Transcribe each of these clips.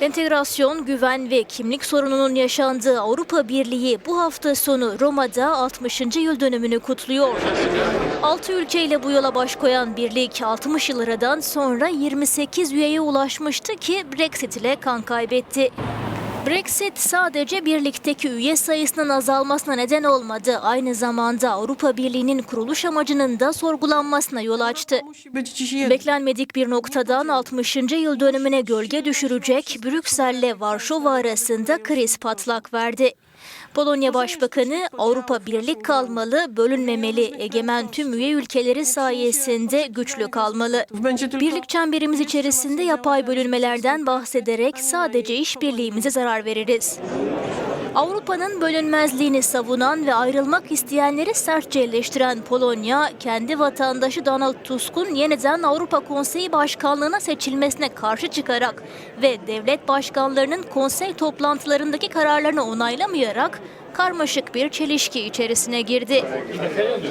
Entegrasyon, güven ve kimlik sorununun yaşandığı Avrupa Birliği bu hafta sonu Roma'da 60. yıl dönümünü kutluyor. 6 ülkeyle bu yola baş koyan birlik 60 yıl aradan sonra 28 üyeye ulaşmıştı ki Brexit ile kan kaybetti. Brexit sadece birlikteki üye sayısının azalmasına neden olmadı. Aynı zamanda Avrupa Birliği'nin kuruluş amacının da sorgulanmasına yol açtı. Beklenmedik bir noktadan 60. yıl dönümüne gölge düşürecek Brüksel ile Varşova arasında kriz patlak verdi. Polonya Başbakanı Avrupa birlik kalmalı, bölünmemeli, egemen tüm üye ülkeleri sayesinde güçlü kalmalı. Birlik çemberimiz içerisinde yapay bölünmelerden bahsederek sadece işbirliğimize zarar veririz. Avrupa'nın bölünmezliğini savunan ve ayrılmak isteyenleri sertçe eleştiren Polonya, kendi vatandaşı Donald Tusk'un yeniden Avrupa Konseyi Başkanlığına seçilmesine karşı çıkarak ve devlet başkanlarının konsey toplantılarındaki kararlarını onaylamayarak karmaşık bir çelişki içerisine girdi.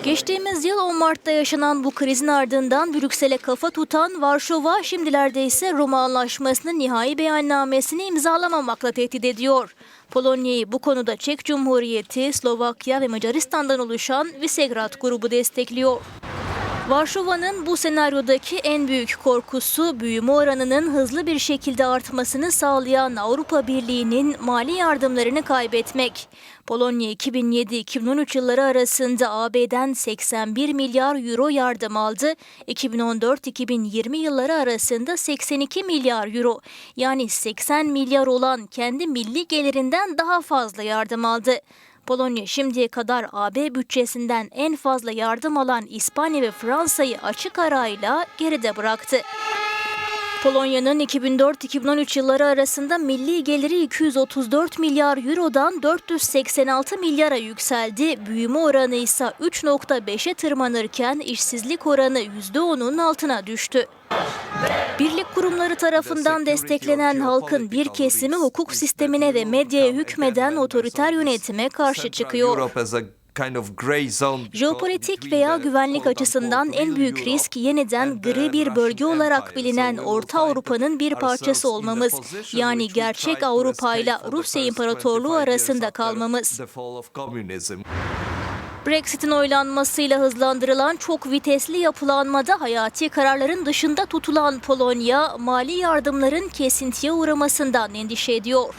Geçtiğimiz yıl 10 Mart'ta yaşanan bu krizin ardından Brüksel'e kafa tutan Varşova şimdilerde ise Roma Anlaşması'nın nihai beyannamesini imzalamamakla tehdit ediyor. Polonya'yı bu konuda Çek Cumhuriyeti, Slovakya ve Macaristan'dan oluşan Visegrad grubu destekliyor. Varşova'nın bu senaryodaki en büyük korkusu büyüme oranının hızlı bir şekilde artmasını sağlayan Avrupa Birliği'nin mali yardımlarını kaybetmek. Polonya 2007-2013 yılları arasında AB'den 81 milyar euro yardım aldı. 2014-2020 yılları arasında 82 milyar euro yani 80 milyar olan kendi milli gelirinden daha fazla yardım aldı. Polonya şimdiye kadar AB bütçesinden en fazla yardım alan İspanya ve Fransa'yı açık arayla geride bıraktı. Polonya'nın 2004-2013 yılları arasında milli geliri 234 milyar eurodan 486 milyara yükseldi. Büyüme oranı ise 3.5'e tırmanırken işsizlik oranı %10'un altına düştü. Birlik kurumları tarafından desteklenen halkın bir kesimi hukuk sistemine ve medyaya hükmeden otoriter yönetime karşı çıkıyor. Jeopolitik veya güvenlik açısından en büyük risk yeniden gri bir bölge olarak bilinen Orta Avrupa'nın bir parçası olmamız. Yani gerçek Avrupa ile Rusya İmparatorluğu arasında kalmamız. Brexit'in oylanmasıyla hızlandırılan çok vitesli yapılanmada hayati kararların dışında tutulan Polonya, mali yardımların kesintiye uğramasından endişe ediyor.